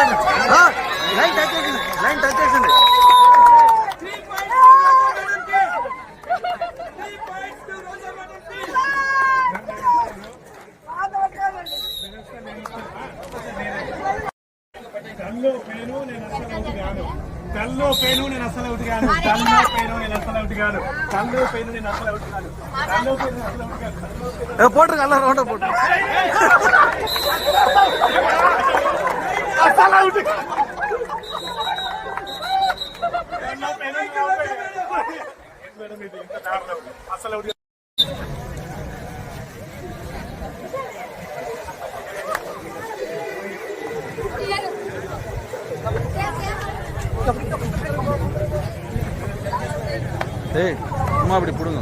Line touch చేసింది line touch చేసింది తల్లో పేను నేను అసలు ఒకటి కాను తల్లో పేను నేను అసలు ఒకటి కాను తల్లో పేను నేను అసలు ఒకటి కాను తల్లో పేను నేను అసలు ఒకటి కాను కల్లో పేను అసలు ఒకటి కాను పోటర్ కల్లా రౌండ్ పోటర్ అసలు ఒకటి కాను. కల్లో పేను నేను అసలు ఒకటి కాను. మేడం ఇది ఇంత దారుణం. అసలు ఒకటి ஏய் சும்மா அப்படி பிடுங்க